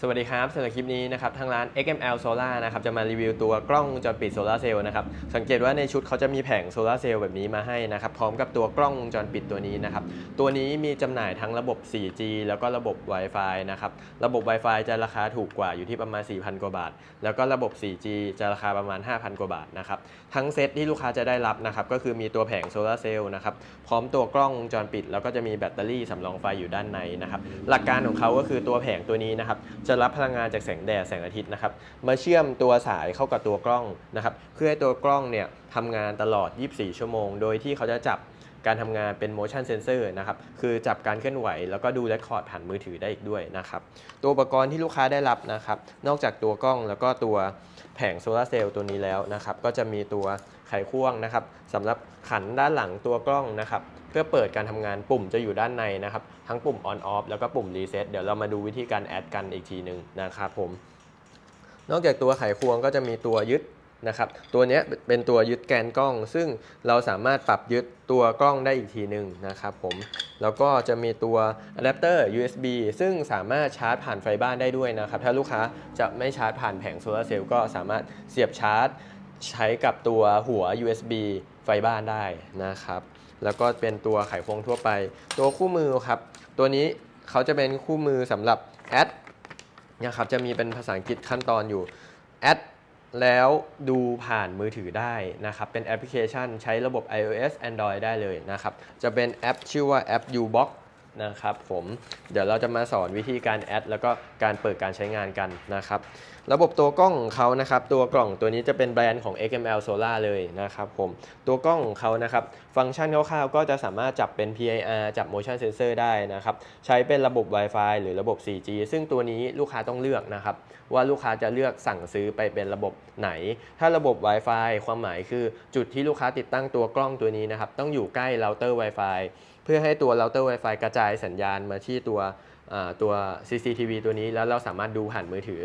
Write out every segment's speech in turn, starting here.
สวัสดีครับสำหรับคลิปนี้นะครับทางร้าน XML Solar นะครับจะมารีวิวตัวกล้องวงจรปิดโซลาร์เซลล์นะครับสังเกตว่าในชุดเขาจะมีแผงโซลาร์เซลล์แบบนี้มาให้นะครับพร้อมกับตัวกล้องวงจรปิดตัวนี้นะครับตัวนี้มีจำหน่ายทั้งระบบ 4G แล้วก็ระบบ Wi-Fi นะครับระบบ Wi-Fi จะราคาถูกกว่าอยู่ที่ประมาณ 4,000 กว่าบาท แล้วก็ระบบ 4G จะราคาประมาณ 5,000 กว่าบาทนะครับทั้งเซตที่ลูกค้าจะได้รับนะครับก็คือมีตัวแผงโซลาร์เซลล์นะครับพร้อมตัวกล้องวงจรปิด แล้วก็จะมีแบตเตอรี่สำรองไฟอยู่ด้านในนะครับหลักการของเขาก็คือตัวแผงตัวนี้นะครับจะรับพลังงานจากแสงแดดแสงอาทิตย์นะครับมาเชื่อมตัวสายเข้ากับตัวกล้องนะครับเพื่อให้ตัวกล้องเนี่ยทำงานตลอด 24 ชั่วโมง โดยที่เขาจะจับการทำงานเป็น motion sensor นะครับคือจับการเคลื่อนไหว แล้วก็ดูเรคคอร์ดผ่านมือถือได้อีกด้วยนะครับตัวอุปกรณ์ที่ลูกค้าได้รับนะครับนอกจากตัวกล้องแล้วก็ตัวแผงโซลาร์เซลล์ตัวนี้แล้วนะครับก็จะมีตัวไขควงนะครับสำหรับขันด้านหลังตัวกล้องนะครับ เพื่อเปิดการทำงานปุ่มจะอยู่ด้านในนะครับ ทั้งปุ่ม on off แล้วก็ปุ่ม reset เดี๋ยวเรามาดูวิธีการแอดกันอีกทีหนึ่งนะครับผม นอกจากตัวไขควงก็จะมีตัวยึดนะครับ ตัวนี้เป็นตัวยึดแกนกล้อง ซึ่งเราสามารถปรับยึดตัวกล้องได้อีกทีหนึ่งนะครับผม แล้วก็จะมีตัวอะแดปเตอร์ USB ซึ่งสามารถชาร์จผ่านไฟบ้านได้ด้วยนะครับ ถ้าลูกค้าจะไม่ชาร์จผ่านแผงโซลาร์เซลล์ก็สามารถเสียบชาร์จ ใช้กับตัวหัว USB ไฟบ้านได้นะครับ แล้วก็เป็นตัวไขควงทั่วไป ตัวคู่มือครับ ตัวนี้เขาจะเป็นคู่มือสำหรับแอดนะครับจะมีเป็นภาษาอังกฤษขั้นตอนอยู่แอดแล้วดูผ่านมือถือได้นะครับ เป็นแอปพลิเคชันใช้ระบบ iOS Android ได้เลยนะครับ จะเป็นแอปชื่อว่าแอป Ubox นะครับผม เดี๋ยวเราจะมาสอนวิธีการแอดแล้วก็การเปิดการใช้งานกันนะครับ ระบบตัวกล้องของเขานะครับ ตัวกล่องตัวนี้จะเป็นแบรนด์ของ XML Solar เลยนะครับผม ตัวกล้องของเขานะครับ ฟังก์ชันคร่าวๆ ก็จะสามารถจับเป็น PIR จับ motion sensor ได้นะครับ ใช้เป็นระบบ Wi-Fi หรือระบบ 4G ซึ่งตัวนี้ลูกค้าต้องเลือกนะครับ ว่าลูกค้าจะเลือกสั่งซื้อไปเป็นระบบไหน ถ้าระบบ Wi-Fi ความหมายคือจุดที่ลูกค้าติดตั้งตัวกล้องตัวนี้นะครับ ต้องอยู่ใกล้เราเตอร์ Wi-Fi เพื่อให้ตัวเราเตอร์ Wi-Fi กระจายสัญญาณมาที่ตัวตัว CCTV ตัวนี้แล้วเราสามารถดูผ่านมือถือ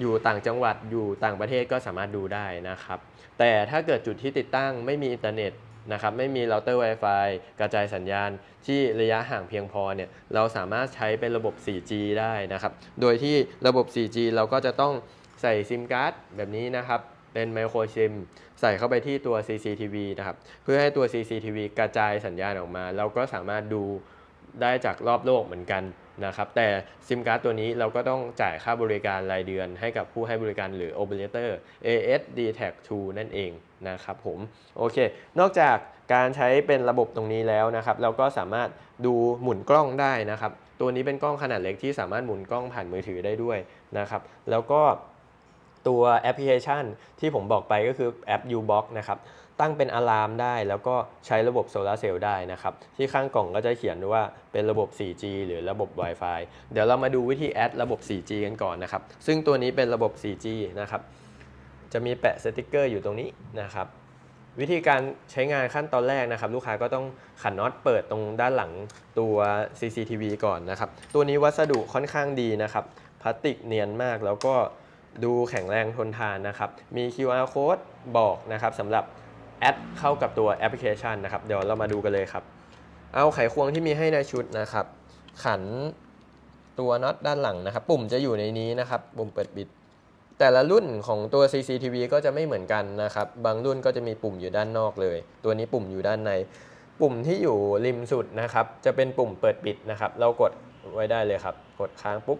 อยู่ต่างจังหวัดอยู่ต่างประเทศก็สามารถดูได้นะครับ แต่ถ้าเกิดจุดที่ติดตั้งไม่มีอินเทอร์เน็ตนะครับไม่มีเราเตอร์ Wi-Fi กระจายสัญญาณที่ระยะห่างเพียงพอเนี่ยเราสามารถใช้เป็นระบบ 4G ได้นะครับ โดยที่ระบบ 4G เราก็จะต้องใส่ซิมการ์ดแบบนี้นะครับ เป็นไมโครซิมใส่เข้าไปที่ตัว CCTV นะครับ เพื่อให้ตัว CCTV กระจายสัญญาณออกมา เราก็สามารถดูได้จากรอบโลกเหมือนกัน นะครับแต่ซิมการ์ดตัวนี้เราก็ต้องจ่ายค่าบริการรายเดือนให้กับผู้ให้บริการหรือ Operator AS d t a c 2นั่นเองนะครับผมโอเค นอกจากการใช้เป็นระบบตรงนี้แล้วนะครับ เราก็สามารถดูหมุนกล้องได้นะครับ ตัวนี้เป็นกล้องขนาดเล็กที่สามารถหมุนกล้องผ่านมือถือได้ด้วยนะครับ แล้วก็ตัวแอปพลิเคชันที่ผมบอกไปก็คือแอป Ubox นะครับ ตั้งเป็นอะลามได้ แล้วก็ใช้ระบบโซลาเซลล์ได้นะครับ ที่ข้างกล่องก็จะเขียนว่าเป็นระบบ 4G หรือระบบ Wi-Fi เดี๋ยวเรามาดูวิธีแอดระบบ 4G กันก่อนนะครับ ซึ่งตัวนี้เป็นระบบ 4G นะครับ จะมีแปะสติกเกอร์อยู่ตรงนี้นะครับ วิธีการใช้งานขั้นตอนแรกนะครับ ลูกค้าก็ต้องขันน็อตเปิดตรงด้านหลังตัว CCTV ก่อนนะครับ ตัวนี้วัสดุค่อนข้างดีนะครับพลาสติกเนียนมากแล้วก็ดูแข็งแรงทนทานนะครับ มี QR code บอกนะครับสำหรับ แอดเข้ากับตัวแอปพลิเคชันนะครับ เดี๋ยวเรามาดูกันเลยครับ เอาไขควงที่มีให้ในชุดนะครับ ขันตัวน็อตด้านหลังนะครับ ปุ่มจะอยู่ในนี้นะครับ ปุ่มเปิดปิด แต่ละรุ่นของตัว CCTV ก็จะไม่เหมือนกันนะครับ บางรุ่นก็จะมีปุ่มอยู่ด้านนอกเลย ตัวนี้ปุ่มอยู่ด้านใน ปุ่มที่อยู่ริมสุดนะครับ จะเป็นปุ่มเปิดปิดนะครับ เรากดไว้ได้เลยครับ กดค้างปุ๊บ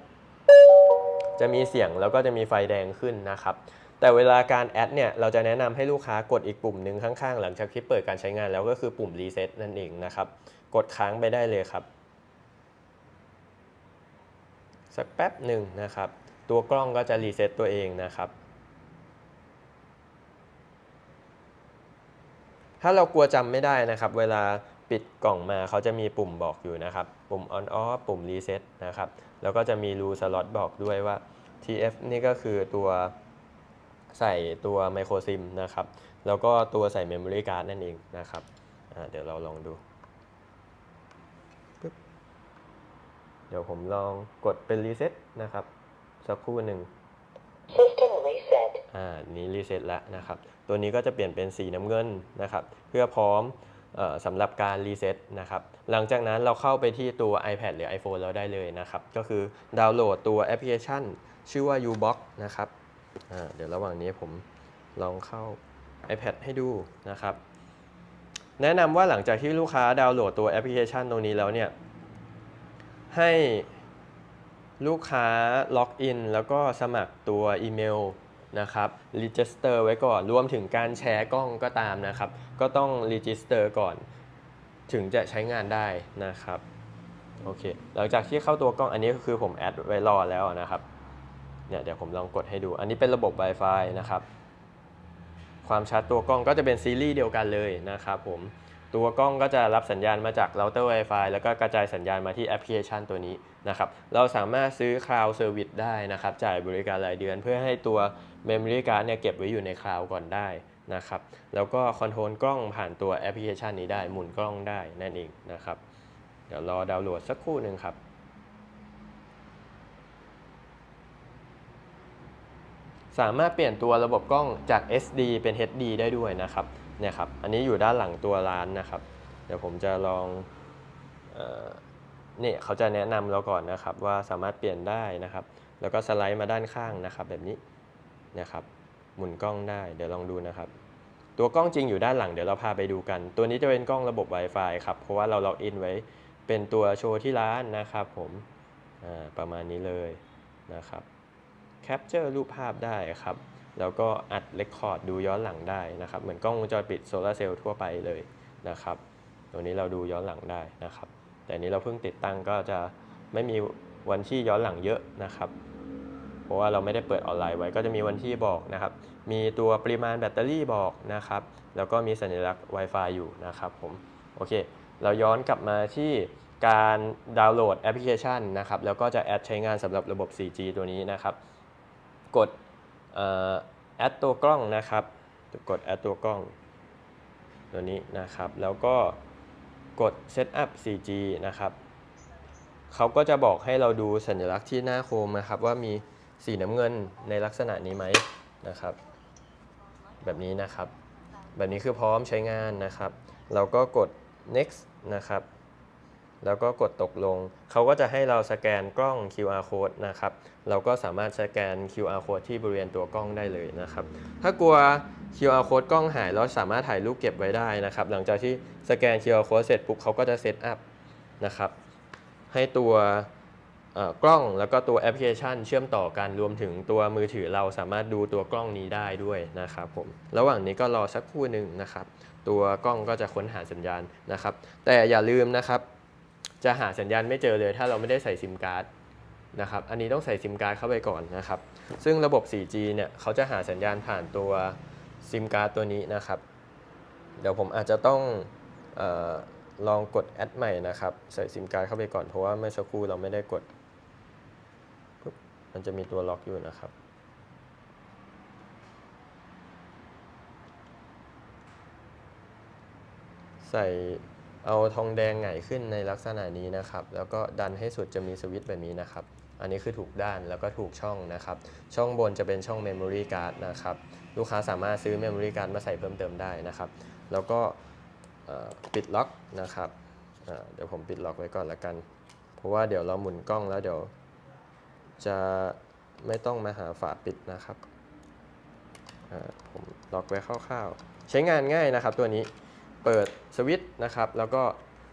จะมีเสียงแล้วก็จะมีไฟแดงขึ้นนะครับ แต่เวลาการแอดเนี่ยเราจะแนะนำให้ลูกค้ากดอีกปุ่มหนึ่งข้างๆ หลังจากที่เปิดการใช้งานแล้วก็คือปุ่มรีเซ็ตนั่นเองนะครับ กดค้างไปได้เลยครับ สักแป๊บหนึ่งนะครับ ตัวกล้องก็จะรีเซ็ตตัวเองนะครับ ถ้าเรากลัวจำไม่ได้นะครับ เวลาปิดกล่องมาเขาจะมีปุ่มบอกอยู่นะครับ ปุ่ม on off ปุ่ม reset นะครับ แล้วก็จะมีรูสล็อตบอกด้วยว่า TF นี่ก็คือตัว ใส่ตัวไมโครซิมนะครับ แล้วก็ตัวใส่ memory card นั่นเองนะครับอ่าเดี๋ยวเราลองดูปึ๊บเดี๋ยวผมลองกดเป็น reset นะครับ สักครู่หนึ่ง System reset. อ่า นี้รีเซ็ตแล้วนะครับ ตัวนี้ก็จะเปลี่ยนเป็นสีน้ำเงินนะครับ เพื่อพร้อมเอ่อสำหรับการรีเซ็ตนะครับ หลังจากนั้นเราเข้าไปที่ตัว iPad หรือ iPhone เราได้เลยนะครับ ก็คือดาวน์โหลดตัวแอปพลิเคชัน ชื่อว่า Ubox นะครับอ่า เดี๋ยวระหว่างนี้ผมลองเข้า iPad ให้ดูนะครับ แนะนำว่าหลังจากที่ลูกค้าดาวน์โหลดตัวแอปพลิเคชันตรงนี้แล้วเนี่ย ให้ลูกค้าล็อกอินแล้วก็สมัครตัวอีเมลนะครับ register ไว้ก่อน รวมถึงการแชร์กล้องก็ตามนะครับ ก็ต้อง register ก่อน ถึงจะใช้งานได้นะครับ โอเค หลังจากที่เข้าตัวกล้องอันนี้ก็คือผมแอดไว้รอแล้วนะครับ เนี่ยเดี๋ยวผมลองกดให้ดู อันนี้เป็นระบบ Wi-Fi นะครับ ความชัดตัวกล้องก็จะเป็นซีรีส์เดียวกันเลยนะครับผม ตัวกล้องก็จะรับสัญญาณมาจากเราเตอร์ Wi-Fi แล้วก็กระจายสัญญาณมาที่แอปพลิเคชันตัวนี้นะครับ เราสามารถซื้อ Cloud Service ได้นะครับ จ่ายบริการรายเดือนเพื่อให้ตัว Memory Card เนี่ยเก็บไว้อยู่ในคลาวก่อนได้นะครับ แล้วก็คอนโทรลกล้องผ่านตัวแอปพลิเคชันนี้ได้ หมุนกล้องได้นั่นเองนะครับ เดี๋ยวรอดาวน์โหลดสักครู่หนึ่งครับ สามารถเปลี่ยนตัวระบบกล้องจาก SD เป็น HD ได้ด้วยนะครับเนี่ยครับ อันนี้อยู่ด้านหลังตัวร้านนะครับ เดี๋ยวผมจะลองเนี่ยเขาจะแนะนำเราก่อนนะครับว่าสามารถเปลี่ยนได้นะครับ แล้วก็สไลด์มาด้านข้างนะครับแบบนี้นะครับ หมุนกล้องได้ เดี๋ยวลองดูนะครับ ตัวกล้องจริงอยู่ด้านหลังเดี๋ยวเราพาไปดูกัน ตัวนี้จะเป็นกล้องระบบ Wi-Fi ครับ เพราะว่าเราล็อกอินไว้เป็นตัวโชว์ที่ร้านนะครับผมประมาณนี้เลยนะครับ แคปเจอร์รูปภาพได้ครับ แล้วก็อัดเรคคอร์ดดูย้อนหลังได้นะครับ เหมือนกล้องวงจรปิดโซลาร์เซลล์ทั่วไปเลยนะครับตัวนี้เราดูย้อนหลังได้นะครับ แต่อันนี้เราเพิ่งติดตั้งก็จะไม่มีวันที่ย้อนหลังเยอะนะครับ เพราะว่าเราไม่ได้เปิดออนไลน์ไว้ก็จะมีวันที่บอกนะครับ มีตัวปริมาณแบตเตอรี่บอกนะครับ แล้วก็มีสัญลักษณ์ Wi-Fi อยู่นะครับผม โอเค เราย้อนกลับมาที่การดาวน์โหลดแอปพลิเคชันนะครับ แล้วก็จะแอดใช้งานสำหรับระบบ 4G ตัวนี้นะครับ กดแอดตัวกล้องนะครับกดแอดตัวกล้อง ตัวนี้นะครับ แล้วก็กด Setup 4G นะครับเขาก็จะบอกให้เราดูสัญลักษณ์ที่หน้าโคมนะครับ ว่ามีสีน้ำเงินในลักษณะนี้ไหมนะครับ แบบนี้นะครับ แบบนี้คือพร้อมใช้งานนะครับ เราก็กด next นะครับ แล้วก็กดตกลง เขาก็จะให้เราสแกนกล้อง QR code นะครับ เราก็สามารถสแกน QR code ที่บริเวณตัวกล้องได้เลยนะครับ ถ้ากลัว QR code กล้องหายเราสามารถถ่ายรูปเก็บไว้ได้นะครับ หลังจากที่สแกน QR code เสร็จปุ๊บเขาก็จะเซตอัพนะครับ ให้ตัวกล้องแล้วก็ตัวแอปพลิเคชันเชื่อมต่อกันรวมถึงตัวมือถือเราสามารถดูตัวกล้องนี้ได้ด้วยนะครับผมระหว่างนี้ก็รอสักครู่หนึ่งนะครับ ตัวกล้องก็จะค้นหาสัญญาณนะครับ แต่อย่าลืมนะครับ จะหาสัญญาณไม่เจอเลย ถ้าเราไม่ได้ใส่ซิมการ์ดนะครับ อันนี้ต้องใส่ซิมการ์ดเข้าไปก่อนนะครับ ซึ่งระบบ 4G เนี่ยเขาจะหาสัญญาณผ่านตัวซิมการ์ดตัวนี้นะครับ เดี๋ยวผมอาจจะต้องออลองกดแอดใหม่นะครับ ใส่ซิมการ์ดเข้าไปก่อนเพราะว่าเมื่อสักครู่เราไม่ได้กดปุ๊บมันจะมีตัวล็อกอยู่นะครับใส่ เอาทองแดงไงขึ้นในลักษณะนี้นะครับ แล้วก็ดันให้สุดจะมีสวิตช์แบบนี้นะครับ อันนี้คือถูกด้านแล้วก็ถูกช่องนะครับ ช่องบนจะเป็นช่อง Memory Card นะครับ ลูกค้าสามารถซื้อ Memory Card มาใส่เพิ่มเติมได้นะครับ แล้วก็ปิดล็อกนะครับ เดี๋ยวผมปิดล็อกไว้ก่อนละกัน เพราะว่าเดี๋ยวเราหมุนกล้องแล้วเดี๋ยว จะไม่ต้องมาหาฝาปิดนะครับผมล็อกไว้คร่าวๆ ใช้งานง่ายนะครับตัวนี้ เปิดสวิตช์นะครับ แล้วก็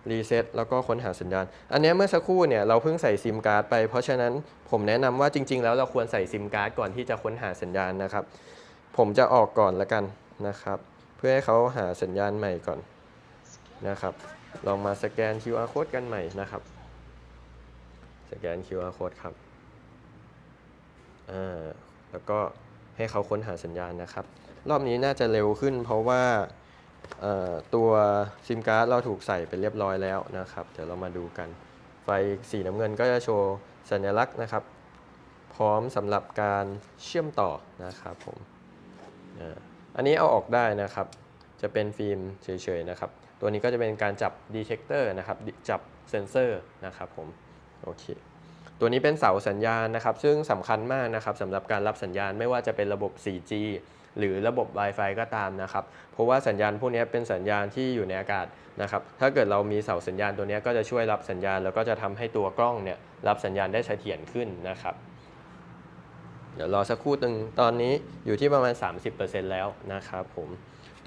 รีเซ็ตแล้วก็ค้นหาสัญญาณ อันนี้เมื่อสักครู่เนี่ยเราเพิ่งใส่ซิมการ์ดไป เพราะฉะนั้นผมแนะนำว่าจริง ๆ แล้วเราควรใส่ซิมการ์ดก่อนที่จะค้นหาสัญญาณนะครับ ผมจะออกก่อนละกันนะครับ เพื่อให้เขาหาสัญญาณใหม่ก่อนนะครับ ลองมาสแกน QR code กันใหม่นะครับ สแกน QR code ครับอ่าแล้วก็ให้เขาค้นหาสัญญาณนะครับ รอบนี้น่าจะเร็วขึ้นเพราะว่า ตัวซิมการ์ดเราถูกใส่ไปเรียบร้อยแล้วนะครับ เดี๋ยวเรามาดูกัน ไฟสีน้ำเงินก็จะโชว์สัญลักษณ์นะครับ พร้อมสำหรับการเชื่อมต่อนะครับผมอันนี้เอาออกได้นะครับ จะเป็นฟิล์มเฉยๆนะครับ ตัวนี้ก็จะเป็นการจับดีเทคเตอร์นะครับ จับเซนเซอร์นะครับผม โอเค ตัวนี้เป็นเสาสัญญาณนะครับ ซึ่งสำคัญมากนะครับสำหรับการรับสัญญาณไม่ว่าจะเป็นระบบ 4G หรือระบบ Wi-Fi ก็ตามนะครับ เพราะว่าสัญญาณพวกนี้เป็นสัญญาณที่อยู่ในอากาศนะครับ ถ้าเกิดเรามีเสาสัญญาณตัวนี้ก็จะช่วยรับสัญญาณ แล้วก็จะทำให้ตัวกล้องเนี่ยรับสัญญาณได้เสถียรขึ้นนะครับ เดี๋ยวรอสักครู่หนึ่งตอนนี้อยู่ที่ประมาณ 30%แล้วนะครับผม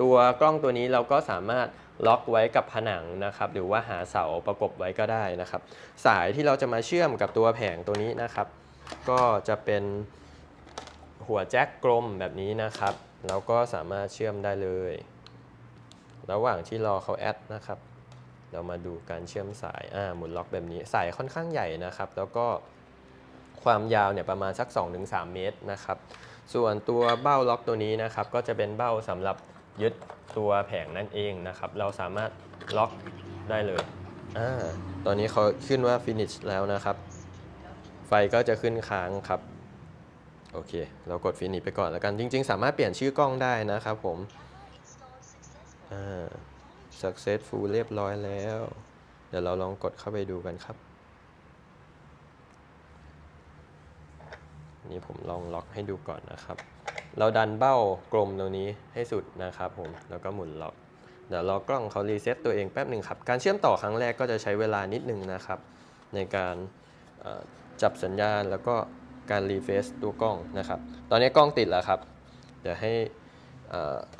ตัวกล้องตัวนี้เราก็สามารถล็อกไว้กับผนังนะครับ หรือว่าหาเสาประกบไว้ก็ได้นะครับ สายที่เราจะมาเชื่อมกับตัวแผงตัวนี้นะครับ ก็จะเป็น หัวแจ็คกลมแบบนี้นะครับแล้วก็สามารถเชื่อมได้เลย ระหว่างที่รอเขาแอดนะครับ เรามาดูการเชื่อมสายอ่าหมุนล็อกแบบนี้สายค่อนข้างใหญ่นะครับ แล้วก็ความยาวเนี่ยประมาณสัก 2-3 เมตรนะครับ ส่วนตัวเบ้าล็อกตัวนี้นะครับ ก็จะเป็นเบ้าสำหรับยึดตัวแผงนั่นเองนะครับ เราสามารถล็อกได้เลยอ่าตอนนี้เขาขึ้นว่า finish แล้วนะครับ ไฟก็จะขึ้นค้างครับ โอเค เรากด finish ไปก่อนแล้วกัน จริง ๆ สามารถเปลี่ยนชื่อกล้องได้นะครับผม อ่า successful เรียบร้อยแล้ว เดี๋ยวเราลองกดเข้าไปดูกันครับ นี่ผมลองล็อกให้ดูก่อนนะครับ เราดันเบ้ากลมตรงนี้ให้สุดนะครับผม แล้วก็หมุนล็อก เดี๋ยวรอกล้องเขารีเซ็ตตัวเองแป๊บหนึ่งครับ การเชื่อมต่อครั้งแรกก็จะใช้เวลานิดนึงนะครับ ในการจับสัญญาณแล้วก็ การรีเฟซตัวกล้องนะครับ ตอนนี้กล้องติดแล้วครับ เดี๋ยวให้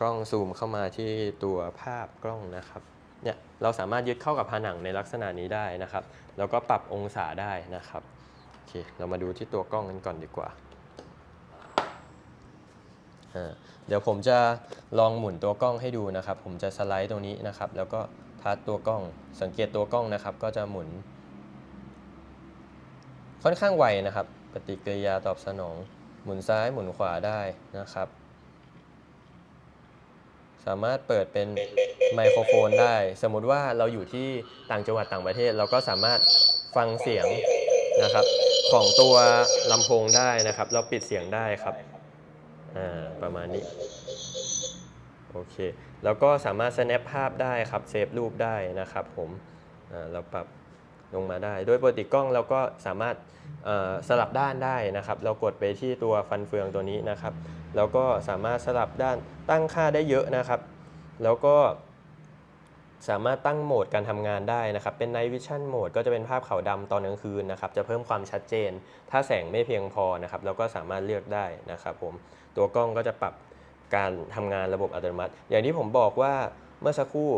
กล้องซูมเข้ามาที่ตัวภาพกล้องนะครับเนี่ยเราสามารถยึดเข้ากับผนังในลักษณะนี้ได้นะครับ แล้วก็ปรับองศาได้นะครับโอเคเรามาดูที่ตัวกล้องกันก่อนดีกว่าอ่าเดี๋ยวผมจะลองหมุนตัวกล้องให้ดูนะครับ ผมจะสไลด์ตรงนี้นะครับ แล้วก็ทัดตัวกล้อง สังเกตตัวกล้องนะครับ ก็จะหมุน ค่อนข้างไวนะครับ ปฏิกิริยาตอบสนอง หมุนซ้ายหมุนขวาได้นะครับ สามารถเปิดเป็นไมโครโฟนได้ สมมุติว่าเราอยู่ที่ต่างจังหวัดต่างประเทศ เราก็สามารถฟังเสียงนะครับของตัวลำโพงได้นะครับ เราปิดเสียงได้ครับอ่าประมาณนี้โอเค แล้วก็สามารถ snap ภาพได้ครับเซฟรูปได้นะครับผมอ่าเราปรับ ลงมาได้ โดยปกติกล้องเราก็สามารถสลับด้านได้นะครับ เรากดไปที่ตัวฟันเฟืองตัวนี้นะครับ แล้วก็สามารถสลับด้านตั้งค่าได้เยอะนะครับ แล้วก็สามารถตั้งโหมดการทำงานได้นะครับ เป็น Night Vision Mode ก็จะเป็นภาพขาวดำตอนกลางคืนนะครับ จะเพิ่มความชัดเจน ถ้าแสงไม่เพียงพอนะครับ เราก็สามารถเลือกได้นะครับผม ตัวกล้องก็จะปรับการทำงานระบบอัตโนมัติ อย่างที่ผมบอกว่าเมื่อสักครู่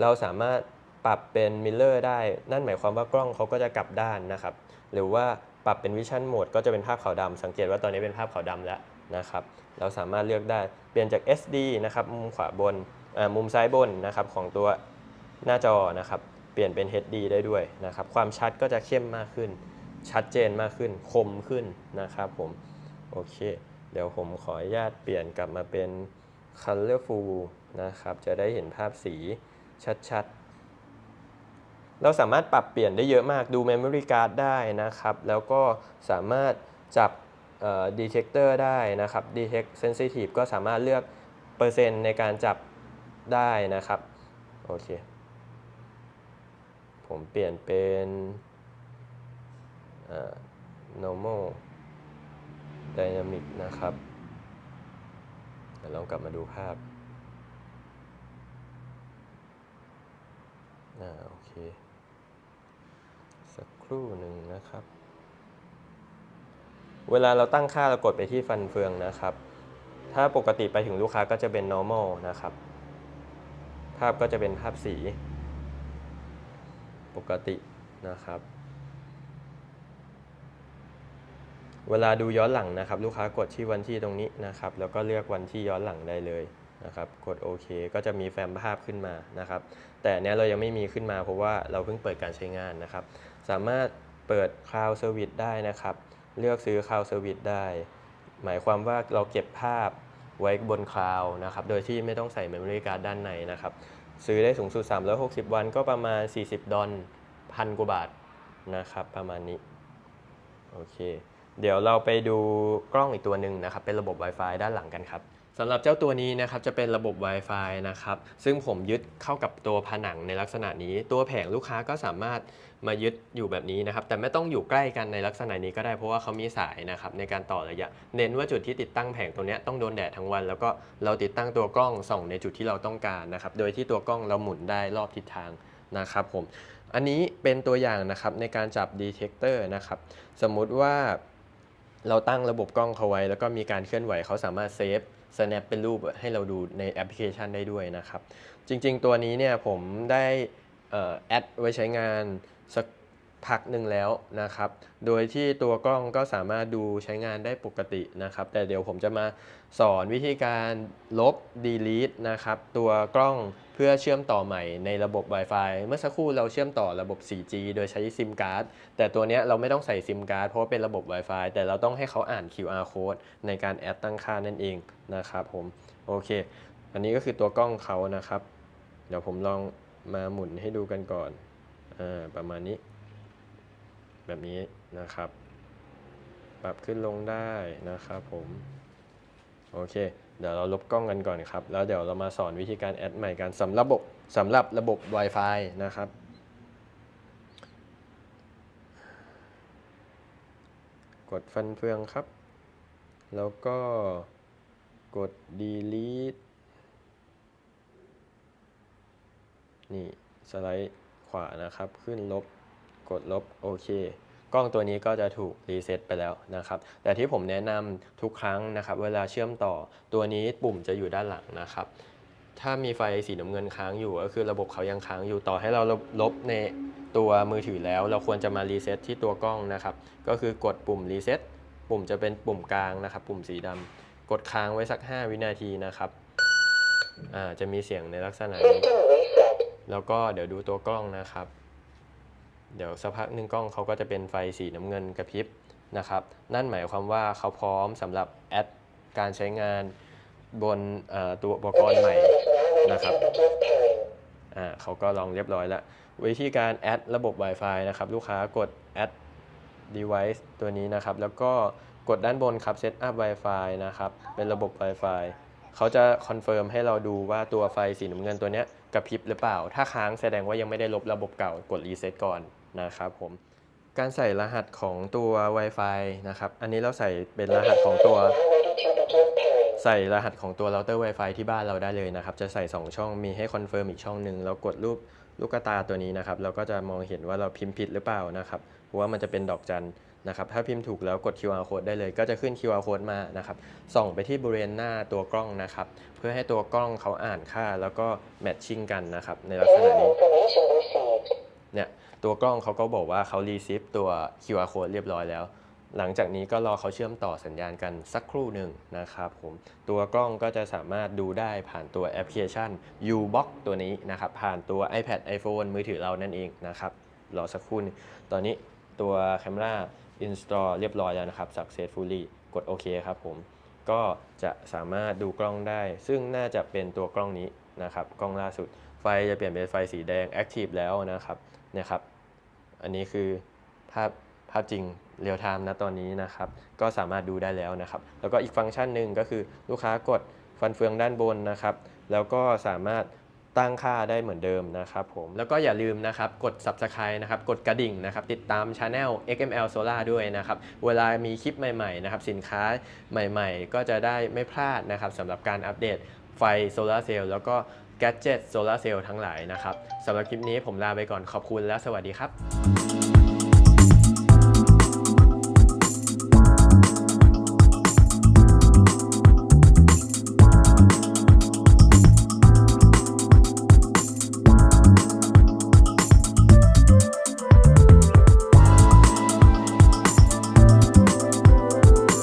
เราสามารถ ปรับเป็นมิลเลอร์ได้ นั่นหมายความว่ากล้องเขาก็จะกลับด้านนะครับ หรือว่าปรับเป็นวิชั่นโหมดก็จะเป็นภาพขาวดำสังเกตว่าตอนนี้เป็นภาพขาวดำแล้วนะครับ เราสามารถเลือกได้ เปลี่ยนจาก SD นะครับ มุมขวาบนอ่ามุมซ้ายบนนะครับของตัวหน้าจอนะครับ เปลี่ยนเป็น HD ได้ด้วยนะครับ ความชัดก็จะเข้มมากขึ้น ชัดเจนมากขึ้น คมขึ้นนะครับผม โอเค เดี๋ยวผมขออนุญาตเปลี่ยนกลับมาเป็น colorful นะครับ จะได้เห็นภาพสีชัดๆ เราสามารถปรับเปลี่ยนได้เยอะมากดู memory card ได้นะครับ แล้วก็สามารถจับเอ่อ detector ได้นะครับ detect sensitive ก็สามารถเลือกเปอร์เซ็นต์ในการจับได้นะครับ โอเค ผมเปลี่ยนเป็น normal dynamic นะครับเดี๋ยวลองกลับมาดูภาพอ่าโอเค ครู่หนึ่งนะครับ เวลาเราตั้งค่าเรากดไปที่ฟันเฟืองนะครับ ถ้าปกติไปถึงลูกค้าก็จะเป็น normal นะครับ ภาพก็จะเป็นภาพสี ปกตินะครับ เวลาดูย้อนหลังนะครับ ลูกค้ากดที่วันที่ตรงนี้นะครับ แล้วก็เลือกวันที่ย้อนหลังได้เลยนะครับ กดโอเคก็จะมีแฟ้มภาพขึ้นมานะครับ แต่เนี้ยเรายังไม่มีขึ้นมาเพราะว่าเราเพิ่งเปิดการใช้งานนะครับ สามารถเปิด Cloud Service ได้นะครับ เลือกซื้อ Cloud Service ได้ หมายความว่าเราเก็บภาพไว้บนคลาวนะครับ โดยที่ไม่ต้องใส่ Memory Card ด้านในนะครับ ซื้อได้สูงสุด 360 วันก็ประมาณ 40 ดอลพันกว่าบาทนะครับ ประมาณนี้ โอเค เดี๋ยวเราไปดูกล้องอีกตัวหนึ่งนะครับ เป็นระบบ Wi-Fi ด้านหลังกันครับ สำหรับเจ้าตัวนี้นะครับจะเป็นระบบ Wi-Fi นะครับซึ่งผมยึดเข้ากับตัวผนังในลักษณะนี้ ตัวแผงลูกค้าก็สามารถมายึดอยู่แบบนี้นะครับ แต่ไม่ต้องอยู่ใกล้กันในลักษณะนี้ก็ได้เพราะว่าเขามีสายนะครับในการต่อระยะ เน้นว่าจุดที่ติดตั้งแผงตัวนี้ต้องโดนแดดทั้งวัน แล้วก็เราติดตั้งตัวกล้องส่องในจุดที่เราต้องการนะครับโดยที่ตัวกล้องเราหมุนได้รอบทิศทางนะครับผมอันนี้เป็นตัวอย่างนะครับในการจับ detector นะครับสมมุติว่าเราตั้งระบบกล้องเขาไว้ แล้วก็มีการเคลื่อนไหวเขาสามารถเซฟ snap เป็นรูปให้เราดูในแอปพลิเคชันได้ด้วยนะครับ จริงๆ ตัวนี้เนี่ยผมได้เอ่อแอดไว้ใช้งานสักพักหนึ่งแล้วนะครับ โดยที่ตัวกล้องก็สามารถดูใช้งานได้ปกตินะครับ แต่เดี๋ยวผมจะมาสอนวิธีการลบ delete นะครับ ตัวกล้อง เพื่อเชื่อมต่อใหม่ในระบบ Wi-Fi เมื่อสักครู่เราเชื่อมต่อระบบ 4G โดยใช้ซิมการ์ดแต่ตัวนี้เราไม่ต้องใส่ซิมการ์ดเพราะเป็นระบบ Wi-Fi แต่เราต้องให้เขาอ่าน QR code ในการแอดตั้งค่านั่นเองนะครับผมโอเค อันนี้ก็คือตัวกล้องเขานะครับ เดี๋ยวผมลองมาหมุนให้ดูกันก่อนอ่าประมาณนี้ แบบนี้นะครับ ปรับขึ้นลงได้นะครับผม โอเค เดี๋ยวเราลบกล้องกันก่อนครับ แล้วเดี๋ยวเรามาสอนวิธีการแอดใหม่กันสำหรับระบบสำหรับระบบ Wi-Fi นะครับ กดฟันเฟืองครับ แล้วก็กด delete นี่ สไลด์ขวานะครับ ขึ้นลบ กดลบ โอเค ล้องตัวนี้ก็จะถูกรีเซ็ตไปแล้วนะครับ แต่ที่ผมแนะนำทุกครั้งนะครับ เวลาเชื่อมต่อตัวนี้ปุ่มจะอยู่ด้านหลังนะครับ ถ้ามีไฟสีน้ำเงินค้างอยู่ก็คือระบบเขายังค้างอยู่ต่อให้เราลบในตัวมือถือแล้ว เราควรจะมารีเซ็ตที่ตัวกล้องนะครับ ก็คือกดปุ่มรีเซ็ตปุ่มจะเป็นปุ่มกลางนะครับ ปุ่มสีดำกดค้างไว้สัก 5 วินาทีนะครับอ่าจะมีเสียงในลักษณะนี้แล้วก็เดี๋ยวดูตัวกล้องนะครับ เดี๋ยวสักพักหนึ่งกล้องเขาก็จะเป็นไฟสีน้ำเงินกระพริบนะครับ นั่นหมายความว่าเขาพร้อมสำหรับแอดการใช้งานบนตัวอุปกรณ์ใหม่นะครับอ่าเขาก็ลองเรียบร้อยแล้ว วิธีการแอดระบบ Wi-Fi นะครับลูกค้ากด add device ตัวนี้นะครับ แล้วก็กดด้านบนครับ set up Wi-Fi นะครับ เป็นระบบ Wi-Fi เขาจะคอนเฟิร์มให้เราดูว่าตัวไฟสีน้ำเงินตัวเนี้ยกระพริบหรือเปล่า ถ้าค้างแสดงว่ายังไม่ได้ลบระบบเก่ากดรีเซ็ตก่อน นะครับผมการใส่รหัสของตัว Wi-Fi นะครับ อันนี้เราใส่เป็นรหัสของตัว ใส่รหัสของตัวเราเตอร์ Wi-Fi ที่บ้านเราได้เลยนะครับ จะใส่ 2 ช่อง มีให้คอนเฟิร์มอีกช่องหนึ่งแล้วกดรูปลูกตาตัวนี้นะครับ เราก็จะมองเห็นว่าเราพิมพ์ผิดหรือเปล่านะครับ เพราะว่ามันจะเป็นดอกจันนะครับ ถ้าพิมพ์ถูกแล้วกด QR code ได้เลย ก็จะขึ้น QR code มานะครับ ส่องไปที่บริเวณหน้าตัวกล้องนะครับ เพื่อให้ตัวกล้องเขาอ่านค่าแล้วก็แมทชิ่งกันนะครับ ในลักษณะนี้ เนี่ย ตัวกล้องเขาก็บอกว่าเขา receive ตัว QR code เรียบร้อยแล้ว หลังจากนี้ก็รอเขาเชื่อมต่อสัญญาณกันสักครู่หนึ่งนะครับผมตัวกล้องก็จะสามารถดูได้ผ่านตัวแอปพลิเคชัน Ubox ตัวนี้นะครับผ่านตัว iPad iPhone มือถือเรานั่นเองนะครับรอสักครู่นึงตอนนี้ตัว Camera install เรียบร้อยแล้วนะครับ successfully กดโอเคครับผม ก็จะสามารถดูกล้องได้ ซึ่งน่าจะเป็นตัวกล้องนี้นะครับ กล้องล่าสุด ไฟจะเปลี่ยนเป็นไฟสีแดง active แล้วนะครับ เนี่ยครับ อันนี้คือภาพภาพจริงเรียลไทม์นะตอนนี้นะครับ ก็สามารถดูได้แล้วนะครับ แล้วก็อีกฟังก์ชันหนึ่งก็คือลูกค้ากดฟันเฟืองด้านบนนะครับ แล้วก็สามารถตั้งค่าได้เหมือนเดิมนะครับผมแล้วก็อย่าลืมนะครับกด subscribe นะครับกดกระดิ่งนะครับติดตาม Channel XML Solar ด้วยนะครับเวลามีคลิปใหม่ๆนะครับสินค้าใหม่ๆ ก็จะได้ไม่พลาดนะครับสำหรับการอัปเดตไฟโซลาร์เซลล์แล้วก็ แกจ g e t โซลาร์เซลล์ทั้งหลายนะครับสำหรับคลิปนี้ผมลาไปก่อนขอบคุณและสวัสดีครับ